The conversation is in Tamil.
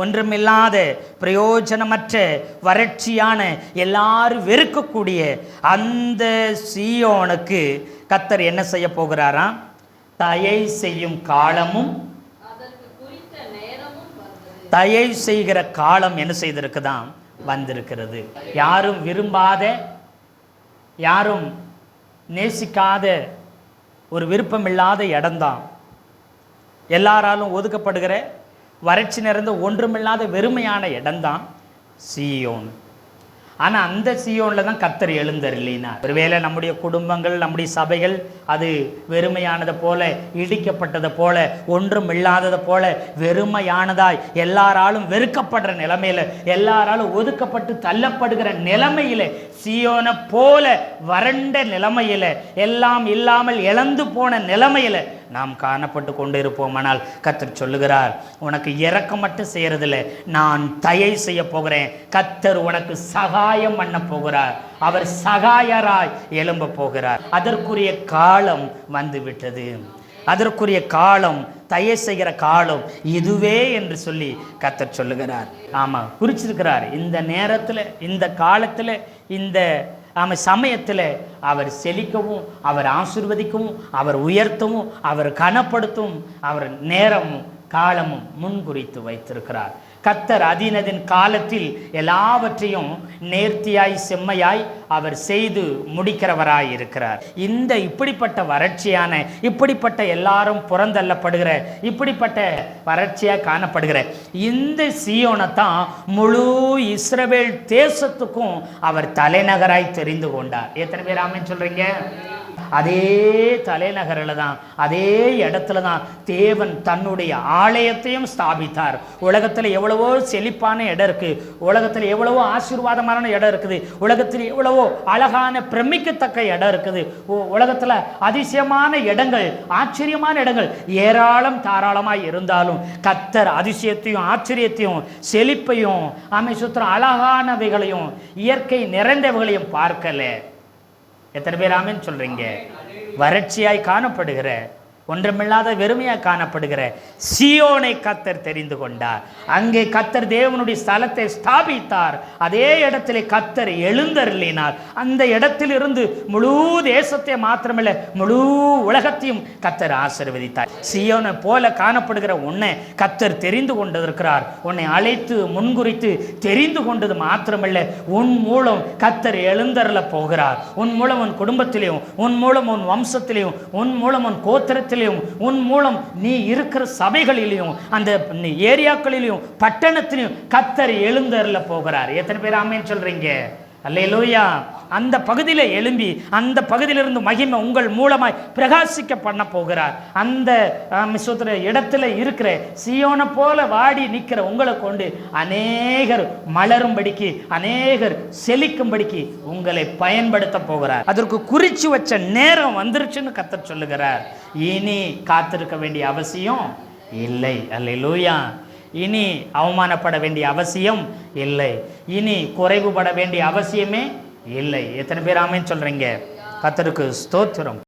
ஒன்றுமில்லாத பிரயோஜனமற்ற வறட்சியான எல்லாரும் வெறுக்கக்கூடிய அந்த சீயோனுக்கு கத்தர் என்ன செய்ய போகிறாராம்? தயை செய்யும் காலமும் தயை செய்கிற காலம் என்ன செய்திருக்குதான் வந்திருக்கிறது. யாரும் விரும்பாத யாரும் நேசிக்காத ஒரு விருப்பமில்லாத இடம்தான். எல்லாராலும் ஒதுக்கப்படுகிற வறட்சி நிறைந்த ஒன்றுமில்லாத வெறுமையான இடம்தான் சியோன். ஆனால் அந்த சியோனில் தான் கத்தர் எழுந்தர் இல்லைனா ஒருவேளை நம்முடைய குடும்பங்கள் நம்முடைய சபைகள் அது வெறுமையானதை போல இடிக்கப்பட்டதை போல ஒன்றும் இல்லாததை போல வெறுமையானதாய் எல்லாராலும் வெறுக்கப்படுற நிலமையில் எல்லாராலும் ஒதுக்கப்பட்டு தள்ளப்படுகிற நிலைமையில் சியோனை போல வறண்ட நிலைமையில் எல்லாம் இல்லாமல் இழந்து போன நிலைமையில் நாம் காணப்பட்டு கொண்டு இருப்போமானால் கத்தர் சொல்லுகிறார் உனக்கு இறக்கம் மட்டும் செய்யறதில்ல நான் தயை செய்ய போகிறேன். கத்தர் உனக்கு சகாயம் பண்ண போகிறார். அவர் சகாயராய் எழும்ப போகிறார். அதற்குரிய காலம் வந்து விட்டது அதற்குரிய காலம் தயை செய்கிற காலம் இதுவே என்று சொல்லி கத்தர் சொல்லுகிறார். ஆமாம் குறிச்சிருக்கிறார். இந்த நேரத்தில் இந்த காலத்தில் இந்த ஆமாம் சமயத்தில் அவர் செழிக்கவும் அவர் ஆசிர்வதிக்கவும் அவர் உயர்த்தவும் அவர் கனப்படுத்தவும் அவர் நேரமும் காலமும் முன்குறித்து வைத்திருக்கிறார். கத்தர் அதீனதின் காலத்தில் எல்லாவற்றையும் நேர்த்தியாய் செம்மையாய் அவர் செய்து முடிக்கிறவராய் இருக்கிறார். இந்த இப்படிப்பட்ட வறட்சியான இப்படிப்பட்ட எல்லாரும் புறந்தள்ளப்படுகிற இப்படிப்பட்ட வறட்சியாக காணப்படுகிற இந்த சீயோனை தான் முழு இஸ்ரவேல் தேசத்துக்கும் அவர் தலைநகராய் தெரிந்து கொண்டார். எத்தனை பேர் ஆமென் சொல்றீங்க? அதே தலைநகரில் தான் அதே இடத்துல தான் தேவன் தன்னுடைய ஆலயத்தையும் ஸ்தாபித்தார். உலகத்தில் எவ்வளவோ செழிப்பான இடம் இருக்கு. உலகத்தில் எவ்வளவோ ஆசீர்வாதமான இடம் இருக்குது. உலகத்தில் எவ்வளவோ அழகான பிரமிக்கத்தக்க இடம் இருக்குது. உலகத்தில் அதிசயமான இடங்கள் ஆச்சரியமான இடங்கள் ஏராளம் தாராளமாய் இருந்தாலும் கத்தர் அதிசயத்தையும் ஆச்சரியத்தையும் செழிப்பையும் ஆமை அழகானவைகளையும் இயற்கை நிறைந்தவைகளையும் பார்க்கலை. எத்தனை பேர் ஆமின்னு சொல்றீங்க? வறட்சியாய் காணப்படுகிற ஒன்றுமில்லாத வெறுமையாக காணப்படுகிற சியோனை கத்தர் தெரிந்து கொண்டார். அங்கே கத்தர் தேவனுடைய ஸ்தலத்தை ஸ்தாபித்தார். அதே இடத்திலே கத்தர் எழுந்தருளினார். அந்த இடத்திலிருந்து முழு தேசத்தை மாத்திரமல்ல முழு உலகத்தையும் கத்தர் ஆசீர்வதித்தார். சியோனை போல காணப்படுகிற உன்னை கத்தர் தெரிந்து கொண்டிருக்கிறார். உன்னை அழைத்து முன்குறித்து தெரிந்து கொண்டது மாத்திரமல்ல உன் மூலம் கத்தர் எழுந்தருள போகிறார். உன் மூலம் உன் குடும்பத்திலையும் உன் மூலம் உன் வம்சத்திலையும் உன் மூலம் உன் கோத்திரத்திலையும் உன் மூலம் நீ இருக்கிற சபைகளிலையும் அந்த ஏரியாக்களிலையும் பட்டணத்திலையும் கத்தர் எழுந்தரில் போகிறார். எத்தனை பேர் ஆமேன்னு சொல்றீங்க? அல்லேலூயா. அந்த பகுதியில் எழும்பி அந்த பகுதியிலிருந்து மகிமை உங்கள் மூலமாய் பிரகாசிக்க பண்ண போகிறார். அந்த மிஸ்வத்திர இடத்துல இருக்கிற சியோனை போல வாடி நிற்கிற உங்களை கொண்டு அநேகர் மலரும்படிக்கு அநேகர் செழிக்கும்படிக்கு உங்களை பயன்படுத்த போகிறார். அதற்கு குறிச்சு வச்ச நேரம் வந்துருச்சுன்னு கத்த சொல்லுகிறார். இனி காத்திருக்க வேண்டிய அவசியம் இல்லை. அல்லேலூயா. இனி அவமானப்பட வேண்டிய அவசியம் இல்லை. இனி குறைவுபட வேண்டிய அவசியமே இல்லை. எத்தனை பேர் ஆமேன்னு சொல்கிறீங்க கத்தருக்கு ஸ்தோத்திரம்.